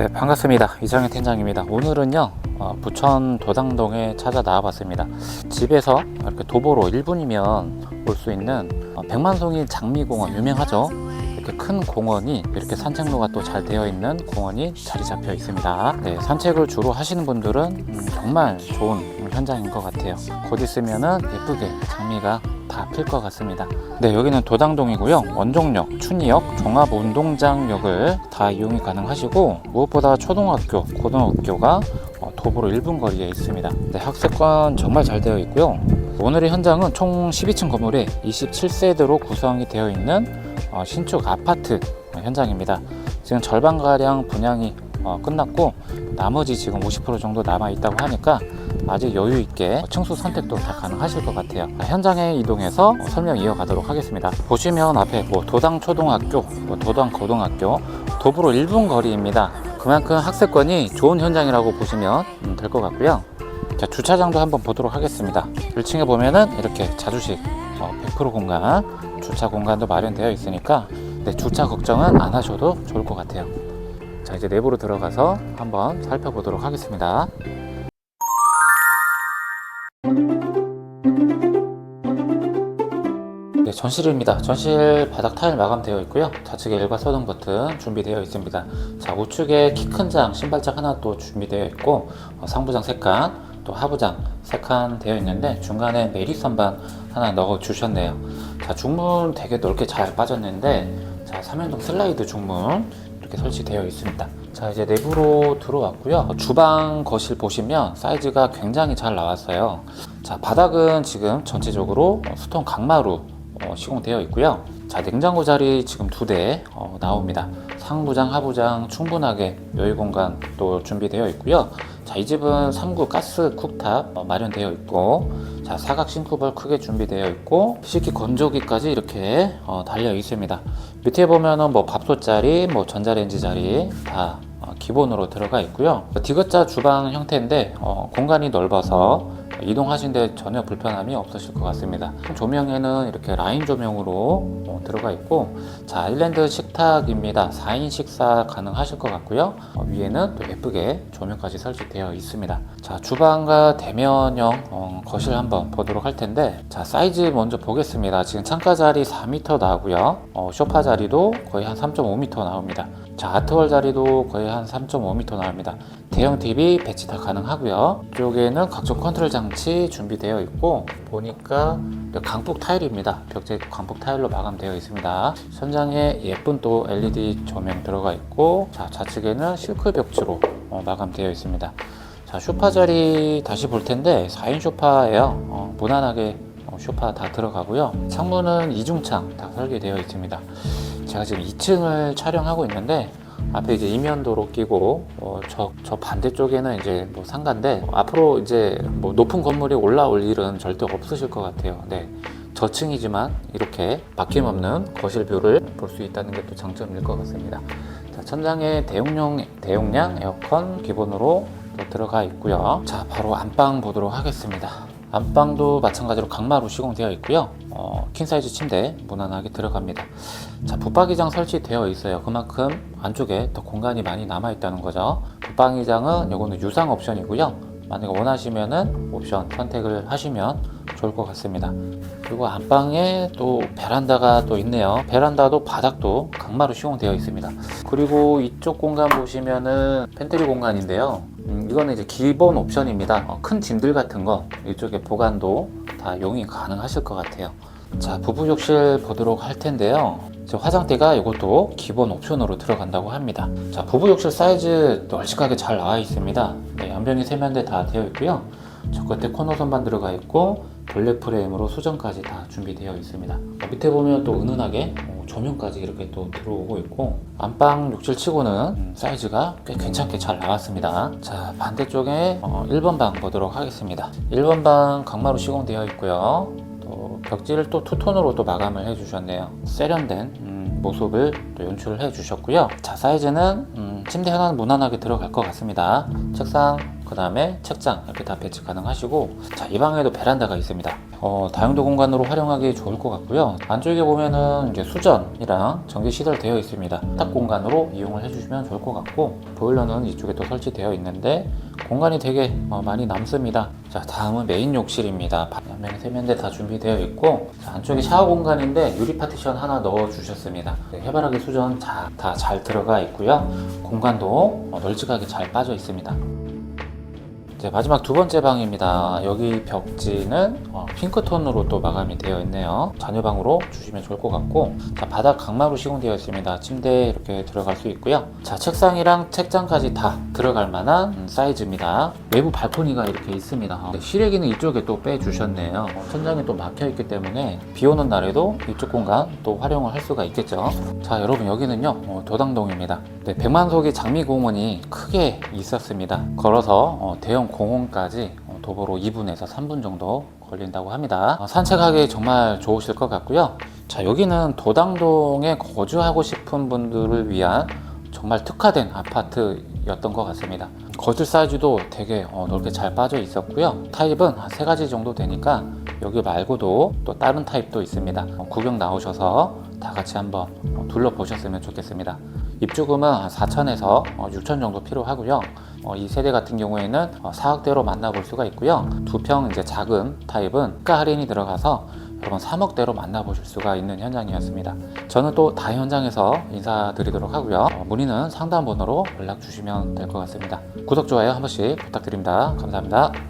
네, 반갑습니다. 이정현 팀장입니다. 오늘은요, 어, 부천 도당동에 찾아 나와봤습니다. 집에서 이렇게 도보로 1분이면 볼수 있는 어, 백만송이 장미공원 유명하죠? 이렇게 큰 공원이 이렇게 산책로가 또 잘 되어 있는 공원이 자리 잡혀 있습니다. 네, 산책을 주로 하시는 분들은 음, 정말 좋은 현장인 것 같아요. 곧 있으면은 예쁘게 장미가 다 필 것 같습니다. 네, 여기는 도당동이고요. 원종역, 춘희역, 종합운동장역을 다 이용이 가능하시고 무엇보다 초등학교, 고등학교가 어, 도보로 1분 거리에 있습니다. 네, 학습관 정말 잘 되어 있고요. 오늘의 현장은 총 12층 건물에 27세대로 구성이 되어 있는 어, 신축 아파트 현장입니다. 지금 절반가량 분양이 어, 끝났고 나머지 지금 50% 정도 남아 있다고 하니까 아직 여유 있게 층수 선택도 다 가능하실 것 같아요. 자, 현장에 이동해서 어, 설명 이어가도록 하겠습니다. 보시면 앞에 뭐 도당 초등학교, 뭐 도당 고등학교, 도보로 1분 거리입니다. 그만큼 학습권이 좋은 현장이라고 보시면 음, 될것 같고요. 자, 주차장도 한번 보도록 하겠습니다. 1층에 보면은 이렇게 자주식 어, 100% 공간, 주차 공간도 마련되어 있으니까 네, 주차 걱정은 안 하셔도 좋을 것 같아요. 자, 이제 내부로 들어가서 한번 살펴보도록 하겠습니다. 전실입니다. 전실 바닥 타일 마감되어 있고요. 좌측에 일과 소등 버튼 준비되어 있습니다. 자, 우측에 키 큰 장, 신발장 하나 또 준비되어 있고 어, 상부장 3칸, 또 하부장 3칸 되어 있는데 중간에 내리 선반 하나 넣어 주셨네요. 자, 중문 되게 넓게 잘 빠졌는데 자, 3연동 슬라이드 중문 이렇게 설치되어 있습니다. 자, 이제 내부로 들어왔고요. 주방 거실 보시면 사이즈가 굉장히 잘 나왔어요. 자, 바닥은 지금 전체적으로 어, 수통 강마루 어, 시공되어 있고요. 자, 냉장고 자리 지금 두대 어, 나옵니다. 상부장, 하부장 충분하게 여유 공간 또 준비되어 있고요. 자, 이 집은 3구 가스 쿡탑 어, 마련되어 있고, 자, 사각 싱크볼 크게 준비되어 있고, 식기 건조기까지 이렇게 어, 달려 있습니다. 밑에 보면은 뭐 밥솥 자리, 뭐 전자레인지 자리 다 어, 기본으로 들어가 있고요. 디귿자 주방 형태인데 어, 공간이 넓어서 이동하시는데 전혀 불편함이 없으실 것 같습니다. 조명에는 이렇게 라인 조명으로 어, 들어가 있고 자 아일랜드 식탁입니다. 4인 식사 가능하실 것 같고요. 어, 위에는 또 예쁘게 조명까지 설치되어 있습니다. 자 주방과 대면형 어, 거실 한번 보도록 할 텐데 자 사이즈 먼저 보겠습니다. 지금 창가 자리 4m 나오고요. 어, 소파 자리도 거의 한 3.5m 나옵니다. 자 아트월 자리도 거의 한 3.5m 나옵니다. 대형 TV 배치 다 가능하고요. 이쪽에는 각종 컨트롤 장치 준비되어 있고 보니까 강북 타일입니다. 벽제 강북 타일로 마감되어 있습니다. 천장에 예쁜 또 LED 조명 들어가 있고 자 좌측에는 실크 벽지로 어, 마감되어 있습니다. 자 쇼파 자리 다시 볼 텐데 4인 쇼파예요. 어, 무난하게 어, 쇼파 다 들어가고요. 창문은 이중창 다 설계되어 있습니다. 제가 지금 2층을 촬영하고 있는데 앞에 이제 이면도로 끼고 어, 저, 저 반대쪽에는 이제 뭐 상가인데 앞으로 이제 뭐 높은 건물이 올라올 일은 절대 없으실 것 같아요. 네. 저층이지만 이렇게 바뀜없는 거실 뷰를 볼 수 있다는 게 또 장점일 것 같습니다. 자, 천장에 대용량, 대용량 에어컨 기본으로 또 들어가 있고요. 자, 바로 안방 보도록 하겠습니다. 안방도 마찬가지로 강마루 시공되어 있고요. 어, 킹사이즈 침대 무난하게 들어갑니다. 자, 붙박이장 설치되어 있어요. 그만큼 안쪽에 더 공간이 많이 남아 있다는 거죠. 붙박이장은 이거는 유상 옵션이고요. 만약에 원하시면은 옵션 선택을 하시면 좋을 것 같습니다. 그리고 안방에 또 베란다가 또 있네요. 베란다도 바닥도 강마루 시공되어 있습니다. 그리고 이쪽 공간 보시면은 팬트리 공간인데요. 음, 이거는 이제 기본 옵션입니다. 어, 큰 짐들 같은 거 이쪽에 보관도 다 용이 가능하실 것 같아요. 자, 부부 욕실 보도록 할 텐데요. 화장대가 이것도 기본 옵션으로 들어간다고 합니다. 자, 부부 욕실 사이즈 널찍하게 잘 나와 있습니다. 네, 연변이 세면대 다 되어 있고요. 저 끝에 코너 선반 들어가 있고 블랙 프레임으로 수정까지 다 준비되어 있습니다. 어, 밑에 보면 또 은은하게 어, 조명까지 이렇게 또 들어오고 있고 안방 욕실 치고는 음, 사이즈가 꽤 괜찮게 잘 나왔습니다. 자 반대쪽에 어, 1번 방 보도록 하겠습니다. 1번 방 강마루 시공되어 있고요. 또 벽지를 또 투톤으로 또 마감을 해 주셨네요. 세련된 음, 모습을 또 연출을 해 주셨고요. 자 사이즈는 음, 침대 하나는 무난하게 들어갈 것 같습니다. 책상 그 다음에 책장 이렇게 다 배치 가능하시고 자, 이 방에도 베란다가 있습니다. 어, 다용도 공간으로 활용하기 좋을 것 같고요. 안쪽에 보면은 이제 수전이랑 전기 시설 되어 있습니다. 탁 공간으로 이용을 해주시면 좋을 것 같고 보일러는 이쪽에 또 설치되어 있는데 공간이 되게 어, 많이 남습니다. 자, 다음은 메인 욕실입니다. 반면 세면대 다 준비되어 있고 자, 안쪽에 샤워 공간인데 유리 파티션 하나 넣어 주셨습니다. 네, 해바라기 수전 다 잘 들어가 있고요. 공간도 어, 널찍하게 잘 빠져 있습니다. 이제 마지막 두 번째 방입니다. 여기 벽지는 어, 핑크톤으로 또 마감이 되어 있네요. 자녀방으로 주시면 좋을 것 같고, 자, 바닥 강마루 시공되어 있습니다. 침대에 이렇게 들어갈 수 있고요. 자, 책상이랑 책장까지 다 들어갈 만한 음, 사이즈입니다. 외부 발코니가 이렇게 있습니다. 네, 실외기는 이쪽에 또 빼주셨네요. 천장이 또 막혀 있기 때문에 비 오는 날에도 이쪽 공간 또 활용을 할 수가 있겠죠. 자, 여러분 여기는요, 어, 도당동입니다. 네, 백만석이 장미공원이 크게 있었습니다. 걸어서 어, 대형 공원까지 어, 도보로 2분에서 3분 정도 걸린다고 합니다. 어, 산책하기 정말 좋으실 것 같고요. 자, 여기는 도당동에 거주하고 싶은 분들을 위한 정말 특화된 아파트였던 것 같습니다. 거실 사이즈도 되게 어, 넓게 잘 빠져 있었고요. 타입은 한세 가지 정도 되니까 여기 말고도 또 다른 타입도 있습니다. 어, 구경 나오셔서 다 같이 한번 어, 둘러보셨으면 좋겠습니다. 입주금은 한 4천에서 6천 정도 필요하고요. 어, 이 세대 같은 경우에는 어, 4억대로 만나볼 수가 있고요. 두 평 이제 작은 타입은 가 할인이 들어가서 여러분 3억대로 만나보실 수가 있는 현장이었습니다. 저는 또 다 현장에서 인사드리도록 하고요. 어, 문의는 상담 번호로 연락 주시면 될 것 같습니다. 구독, 좋아요 한 번씩 부탁드립니다. 감사합니다.